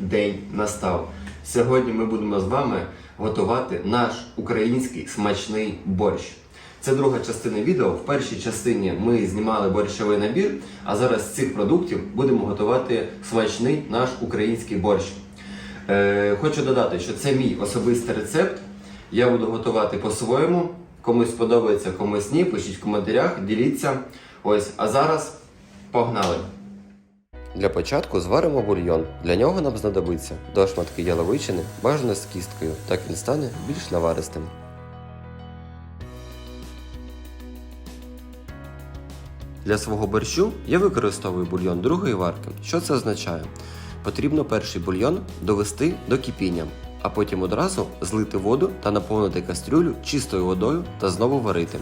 день настав. Сьогодні ми будемо з вами готувати наш український смачний борщ. Це друга частина відео. В першій частині ми знімали борщовий набір, а зараз з цих продуктів будемо готувати смачний наш український борщ. Е, хочу додати, що це мій особистий рецепт. Я буду готувати по-своєму. Комусь сподобається, комусь ні. Пишіть в коментарях, діліться. Ось, а зараз погнали! Для початку зваримо бульйон. Для нього нам знадобиться два шматки яловичини, бажано з кісткою, так він стане більш наваристим. Для свого борщу я використовую бульйон другої варки. Що це означає? Потрібно перший бульйон довести до кипіння, а потім одразу злити воду та наповнити кастрюлю чистою водою та знову варити.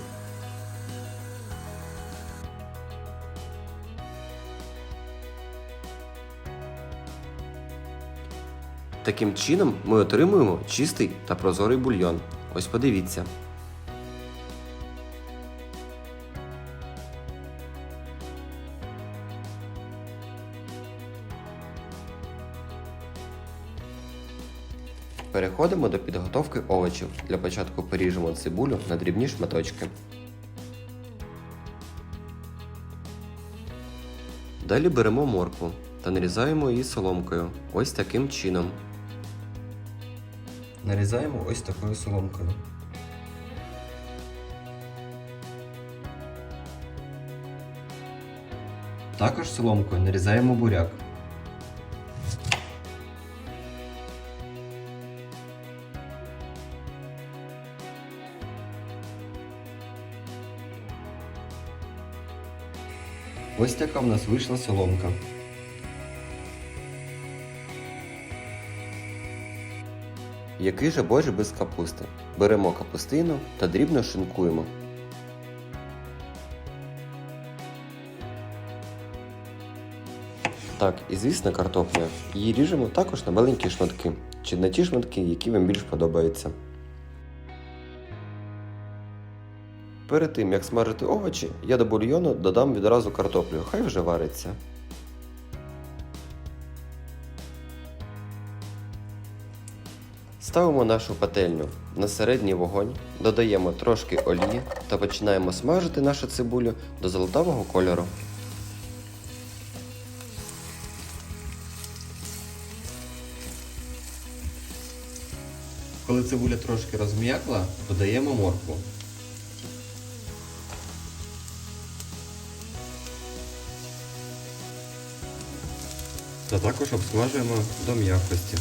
Таким чином ми отримуємо чистий та прозорий бульйон. Ось подивіться. Переходимо до підготовки овочів. Для початку поріжемо цибулю на дрібні шматочки. Далі беремо моркву та нарізаємо її соломкою. Ось таким чином. Нарізаємо ось такою соломкою. Також соломкою нарізаємо буряк. Ось така в нас вийшла соломка. Який же борщ без капусти? Беремо капустину та дрібно шинкуємо. Так, і звісно картопля. Її ріжемо також на маленькі шматки, чи на ті шматки, які вам більш подобаються. Перед тим як смажити овочі, я до бульйону додам відразу картоплю, хай вже вариться. Ставимо нашу пательню на середній вогонь, додаємо трошки олії та починаємо смажити нашу цибулю до золотавого кольору. Коли цибуля трошки розм'якла, додаємо моркву. Та також обсмажуємо до м'якості.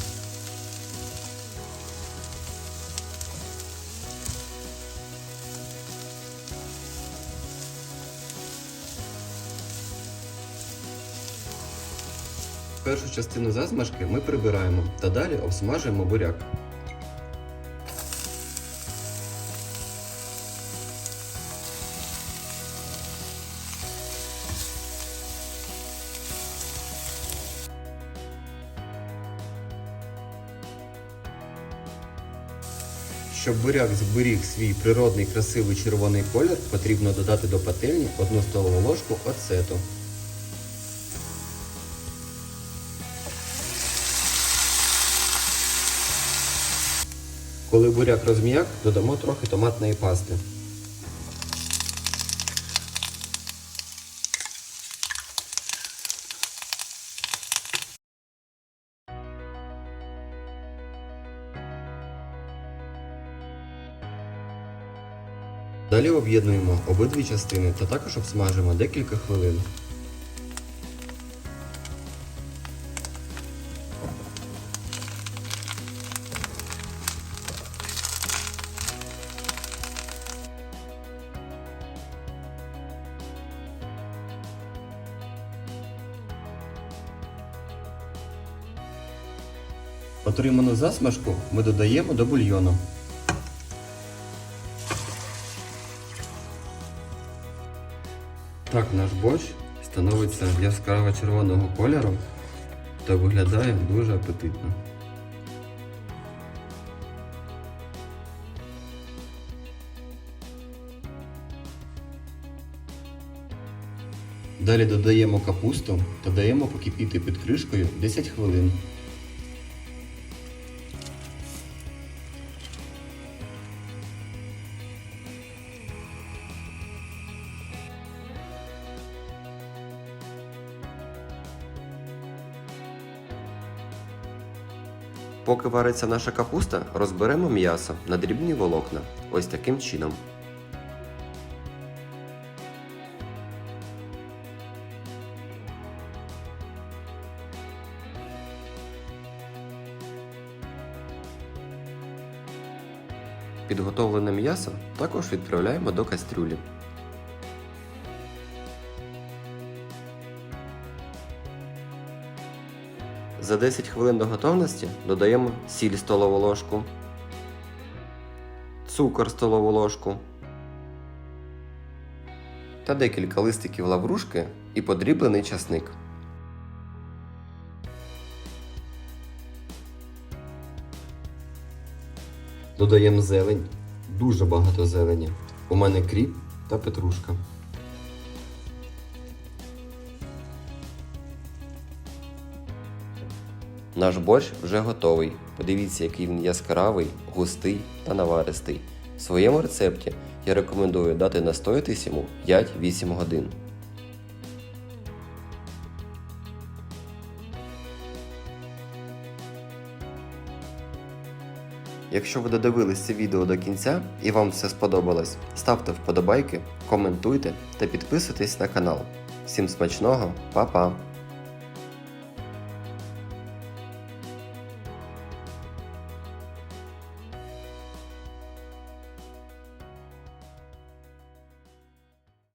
Першу частину засмажки ми прибираємо та далі обсмажуємо буряк. Щоб буряк зберіг свій природний красивий червоний колір, потрібно додати до пательні одну столову ложку оцету. Коли буряк розм'як, додамо трохи томатної пасти. Далі об'єднуємо обидві частини та також обсмажимо декілька хвилин. Отриману засмажку ми додаємо до бульйону. Так наш борщ становиться яскраво червоного кольору та виглядає дуже апетитно. Далі додаємо капусту та даємо покипіти під кришкою 10 хвилин. Поки вариться наша капуста, розберемо м'ясо на дрібні волокна. Ось таким чином. Підготовлене м'ясо також відправляємо до кастрюлі. За 10 хвилин до готовності додаємо сіль столову ложку, цукор столову ложку та декілька листиків лаврушки і подріблений часник. Додаємо зелень, дуже багато зелені. У мене кріп та петрушка. Наш борщ вже готовий. Подивіться, який він яскравий, густий та наваристий. В своєму рецепті я рекомендую дати настоятись йому 5-8 годин. Якщо ви додивились це відео до кінця і вам все сподобалось, ставте вподобайки, коментуйте та підписуйтесь на канал. Всім смачного, па-па!